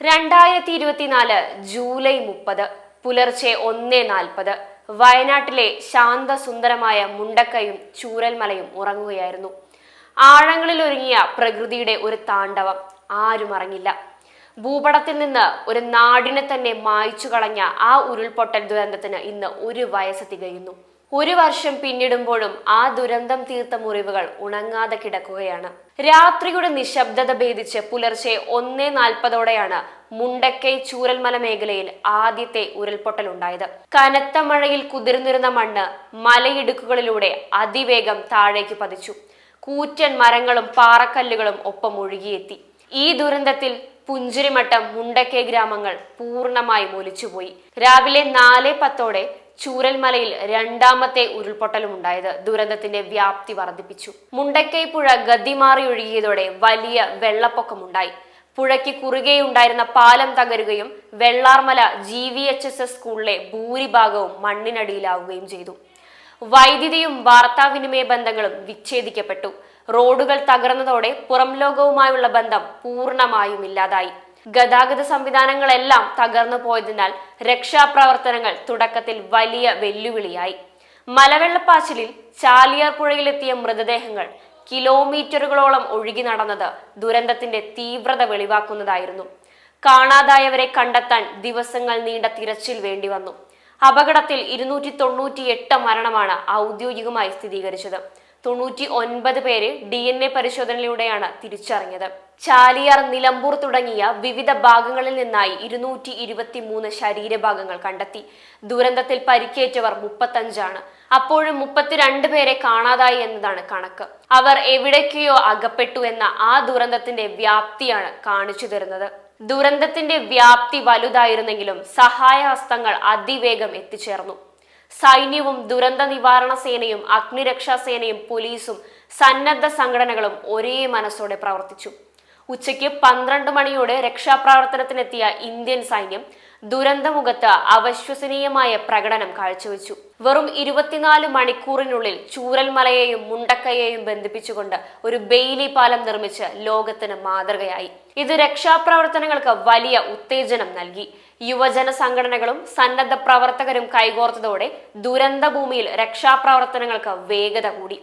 രണ്ടായിരത്തി ഇരുപത്തിനാല് ജൂലൈ മുപ്പത് പുലർച്ചെ ഒന്നേ നാൽപ്പത് വയനാട്ടിലെ ശാന്തസുന്ദരമായ മുണ്ടക്കയും ചൂരൽമലയും ഉറങ്ങുകയായിരുന്നു. ആഴങ്ങളിൽ ഒരുങ്ങിയ പ്രകൃതിയുടെ ഒരു താണ്ഡവം ആരും അറിഞ്ഞില്ല. ഭൂപടത്തിൽ നിന്ന് ഒരു നാടിനെ തന്നെ മായ്ച്ചു കളഞ്ഞ ആ ഉരുൾപൊട്ടൽ ദുരന്തത്തിന് ഇന്ന് ഒരു വയസ്സ് തികയുന്നു. ഒരു വർഷം പിന്നിടുമ്പോഴും ആ ദുരന്തം തീർത്ത മുറിവുകൾ ഉണങ്ങാതെ കിടക്കുകയാണ്. രാത്രിയുടെ നിശബ്ദത ഭേദിച്ച് പുലർച്ചെ ഒന്നേ നാൽപ്പതോടെയാണ് മുണ്ടക്കൈ ചൂരൽമല മേഖലയിൽ ആദ്യത്തെ ഉരുൾപൊട്ടലുണ്ടായത്. കനത്ത മഴയിൽ കുതിർന്നിരുന്ന മണ്ണ് മലയിടുക്കുകളിലൂടെ അതിവേഗം താഴേക്ക് പതിച്ചു. കൂറ്റൻ മരങ്ങളും പാറക്കല്ലുകളും ഒപ്പം ഒഴുകിയെത്തി. ഈ ദുരന്തത്തിൽ പുഞ്ചിരിമട്ടം മുണ്ടക്കൈ ഗ്രാമങ്ങൾ പൂർണമായും ഒലിച്ചുപോയി. രാവിലെ നാല് പത്തോടെ ചൂരൽമലയിൽ രണ്ടാമത്തെ ഉരുൾപൊട്ടലും ഉണ്ടായത് ദുരന്തത്തിന്റെ വ്യാപ്തി വർദ്ധിപ്പിച്ചു. മുണ്ടക്കൈ പുഴ ഗതിമാറി ഒഴുകിയതോടെ വലിയ വെള്ളപ്പൊക്കമുണ്ടായി. പുഴയ്ക്ക് കുറുകെയുണ്ടായിരുന്ന പാലം തകരുകയും Vellarmala G V H S S സ്കൂളിലെ ഭൂരിഭാഗവും മണ്ണിനടിയിലാവുകയും ചെയ്തു. വൈദ്യുതിയും വാർത്താവിനിമയ ബന്ധങ്ങളും വിച്ഛേദിക്കപ്പെട്ടു. റോഡുകൾ തകർന്നതോടെ പുറം ലോകവുമായുള്ള ബന്ധം പൂർണമായും ഇല്ലാതായി. ഗതാഗത സംവിധാനങ്ങളെല്ലാം തകർന്നു പോയതിനാൽ രക്ഷാപ്രവർത്തനങ്ങൾ തുടക്കത്തിൽ വലിയ വെല്ലുവിളിയായി. മലവെള്ളപ്പാച്ചിലിൽ ചാലിയാർ പുഴയിലെത്തിയ മൃതദേഹങ്ങൾ കിലോമീറ്ററുകളോളം ഒഴുകി നടന്നത് ദുരന്തത്തിന്റെ തീവ്രത വെളിവാക്കുന്നതായിരുന്നു. കാണാതായവരെ കണ്ടെത്താൻ ദിവസങ്ങൾ നീണ്ട തിരച്ചിൽ വേണ്ടി വന്നു അപകടത്തിൽ ഇരുന്നൂറ്റി തൊണ്ണൂറ്റി എട്ട് മരണമാണ് ഔദ്യോഗികമായി സ്ഥിരീകരിച്ചത്. തൊണ്ണൂറ്റി ഒൻപത് പേര് ഡി എൻ എ പരിശോധനയിലൂടെയാണ് തിരിച്ചറിഞ്ഞത്. ചാലിയാർ നിലമ്പൂർ തുടങ്ങിയ വിവിധ ഭാഗങ്ങളിൽ നിന്നായി ഇരുന്നൂറ്റി ഇരുപത്തിമൂന്ന് ശരീരഭാഗങ്ങൾ കണ്ടെത്തി. ദുരന്തത്തിൽ പരിക്കേറ്റവർ മുപ്പത്തഞ്ചാണ്. അപ്പോഴും മുപ്പത്തിരണ്ട് പേരെ കാണാതായി എന്നതാണ് കണക്ക്. അവർ എവിടേക്കെയോ അകപ്പെട്ടു എന്ന ആ ദുരന്തത്തിന്റെ വ്യാപ്തിയാണ് കാണിച്ചു തരുന്നത്. ദുരന്തത്തിന്റെ വ്യാപ്തി വലുതായിരുന്നെങ്കിലും സഹായഹസ്തങ്ങൾ അതിവേഗം എത്തിച്ചേർന്നു. സൈന്യവും ദുരന്ത നിവാരണ സേനയും അഗ്നിരക്ഷാ സേനയും പോലീസും സന്നദ്ധ സംഘടനകളും ഒരേ മനസ്സോടെ പ്രവർത്തിച്ചു. ഉച്ചയ്ക്ക് പന്ത്രണ്ട് മണിയോടെ രക്ഷാപ്രവർത്തനത്തിനെത്തിയ ഇന്ത്യൻ സൈന്യം ദുരന്തമുഖത്ത് അവിശ്വസനീയമായ പ്രകടനം കാഴ്ചവെച്ചു. വെറും ഇരുപത്തിനാല് മണിക്കൂറിനുള്ളിൽ ചൂരൽമലയെയും മുണ്ടക്കയെയും ബന്ധിപ്പിച്ചുകൊണ്ട് ഒരു ബെയിലി പാലം നിർമ്മിച്ച് ലോകത്തിന് മാതൃകയായി. ഇത് രക്ഷാപ്രവർത്തനങ്ങൾക്ക് വലിയ ഉത്തേജനം നൽകി. യുവജന സംഘടനകളും സന്നദ്ധ പ്രവർത്തകരും കൈകോർത്തതോടെ ദുരന്ത രക്ഷാപ്രവർത്തനങ്ങൾക്ക് വേഗത കൂടി.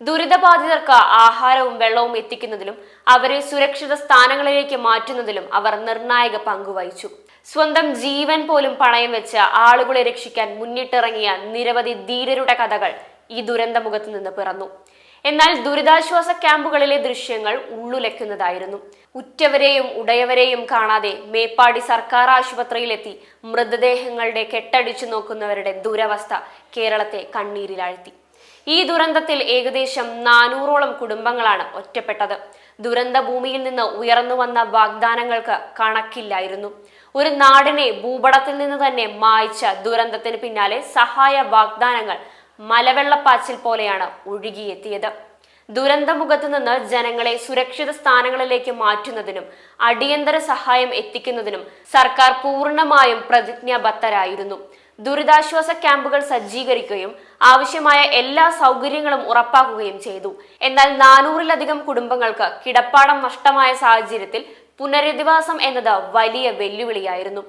ദുരിതബാധിതർക്ക് ആഹാരവും വെള്ളവും എത്തിക്കുന്നതിലും അവരെ സുരക്ഷിത സ്ഥാനങ്ങളിലേക്ക് മാറ്റുന്നതിലും അവർ നിർണായക പങ്കുവഹിച്ചു സ്വന്തം ജീവൻ പോലും പണയം വെച്ച് ആളുകളെ രക്ഷിക്കാൻ മുന്നിട്ടിറങ്ങിയ നിരവധി ധീരരുടെ കഥകൾ ഈ ദുരന്തമുഖത്ത് നിന്ന് പിറന്നു. എന്നാൽ ദുരിതാശ്വാസ ക്യാമ്പുകളിലെ ദൃശ്യങ്ങൾ ഉള്ളുലയ്ക്കുന്നതായിരുന്നു. ഉറ്റവരെയും ഉടയവരെയും കാണാതെ മേപ്പാടി സർക്കാർ ആശുപത്രിയിലെത്തി മൃതദേഹങ്ങളുടെ കെട്ടടിച്ചു നോക്കുന്നവരുടെ ദുരവസ്ഥ കേരളത്തെ കണ്ണീരിലാഴ്ത്തി. ഈ ദുരന്തത്തിൽ ഏകദേശം നാനൂറോളം കുടുംബങ്ങളാണ് ഒറ്റപ്പെട്ടത്. ദുരന്ത ഭൂമിയിൽ നിന്ന് ഉയർന്നു വന്ന വാഗ്ദാനങ്ങൾക്ക് കണക്കില്ലായിരുന്നു. ഒരു നാടിനെ ഭൂപടത്തിൽ നിന്ന് തന്നെ മായ്ച്ച ദുരന്തത്തിന് പിന്നാലെ സഹായ വാഗ്ദാനങ്ങൾ മലവെള്ളപ്പാച്ചിൽ പോലെയാണ് ഒഴുകിയെത്തിയത്. ദുരന്തമുഖത്ത് നിന്ന് ജനങ്ങളെ സുരക്ഷിത സ്ഥാനങ്ങളിലേക്ക് മാറ്റുന്നതിനും അടിയന്തര സഹായം എത്തിക്കുന്നതിനും സർക്കാർ പൂർണമായും പ്രതിജ്ഞാബദ്ധരായിരുന്നു. ദുരിതാശ്വാസ ക്യാമ്പുകൾ സജ്ജീകരിക്കുകയും ആവശ്യമായ എല്ലാ സൗകര്യങ്ങളും ഉറപ്പാക്കുകയും ചെയ്തു. എന്നാൽ നാനൂറിലധികം കുടുംബങ്ങൾക്ക് കിടപ്പാടം നഷ്ടമായ സാഹചര്യത്തിൽ പുനരധിവാസം എന്നത് വലിയ വെല്ലുവിളിയായിരുന്നു.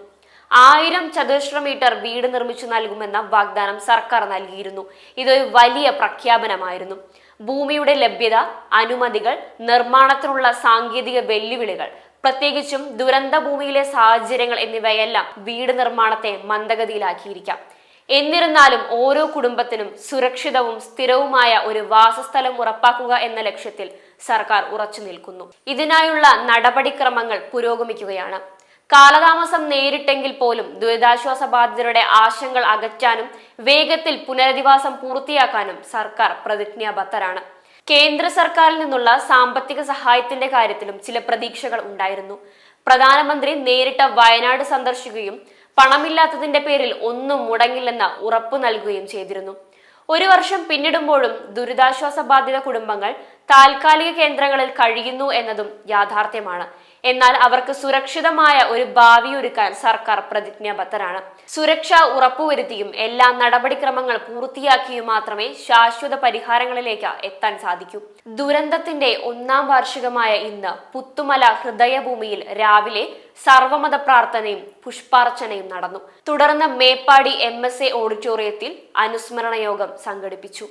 ആയിരം ചതുരശ്ര മീറ്റർ വീട് നിർമ്മിച്ചു നൽകുമെന്ന വാഗ്ദാനം സർക്കാർ നൽകിയിരുന്നു. ഇതൊരു വലിയ പ്രഖ്യാപനമായിരുന്നു. ഭൂമിയുടെ ലഭ്യത അനുമതികൾ നിർമ്മാണത്തിനുള്ള സാങ്കേതിക വെല്ലുവിളികൾ പ്രത്യേകിച്ചും ദുരന്ത ഭൂമിയിലെ സാഹചര്യങ്ങൾ എന്നിവയെല്ലാം വീട് നിർമ്മാണത്തെ മന്ദഗതിയിലാക്കിയിരിക്കാം. എന്നിരുന്നാലും ഓരോ കുടുംബത്തിനും സുരക്ഷിതവും സ്ഥിരവുമായ ഒരു വാസസ്ഥലം ഉറപ്പാക്കുക എന്ന ലക്ഷ്യത്തിൽ സർക്കാർ ഉറച്ചു നിൽക്കുന്നു. ഇതിനായുള്ള നടപടിക്രമങ്ങൾ പുരോഗമിക്കുകയാണ്. കാലതാമസം നേരിട്ടെങ്കിൽ പോലും ദുരിതാശ്വാസ ബാധിതരുടെ ആശങ്കകൾ അകറ്റാനും വേഗത്തിൽ പുനരധിവാസം പൂർത്തിയാക്കാനും സർക്കാർ പ്രതിജ്ഞാബദ്ധരാണ്. കേന്ദ്ര സർക്കാരിൽ നിന്നുള്ള സാമ്പത്തിക സഹായത്തിന്റെ കാര്യത്തിലും ചില പ്രതീക്ഷകൾ ഉണ്ടായിരുന്നു. പ്രധാനമന്ത്രി നേരിട്ട് വയനാട് സന്ദർശിക്കുകയും പണമില്ലാത്തതിന്റെ പേരിൽ ഒന്നും മുടങ്ങില്ലെന്ന് ഉറപ്പു നൽകുകയും ചെയ്തിരുന്നു. ഒരു വർഷം പിന്നിടുമ്പോഴും ദുരിതാശ്വാസ ബാധിത കുടുംബങ്ങൾ താൽക്കാലിക കേന്ദ്രങ്ങളിൽ കഴിയുന്നു എന്നതും യാഥാർത്ഥ്യമാണ്. എന്നാൽ അവർക്ക് സുരക്ഷിതമായ ഒരു ഭാവി ഒരുക്കാൻ സർക്കാർ പ്രതിജ്ഞാബദ്ധരാണ്. സുരക്ഷ ഉറപ്പുവരുത്തിയും എല്ലാ നടപടിക്രമങ്ങൾ പൂർത്തിയാക്കിയും മാത്രമേ ശാശ്വത പരിഹാരങ്ങളിലേക്ക് എത്താൻ സാധിക്കൂ. ദുരന്തത്തിന്റെ ഒന്നാം വാർഷികമായ ഇന്ന് പുത്തുമല ഹൃദയഭൂമിയിൽ രാവിലെ സർവമത പ്രാർത്ഥനയും പുഷ്പാർച്ചനയും നടന്നു. തുടർന്ന് മേപ്പാടി എം ഓഡിറ്റോറിയത്തിൽ അനുസ്മരണ യോഗം സംഘടിപ്പിച്ചു.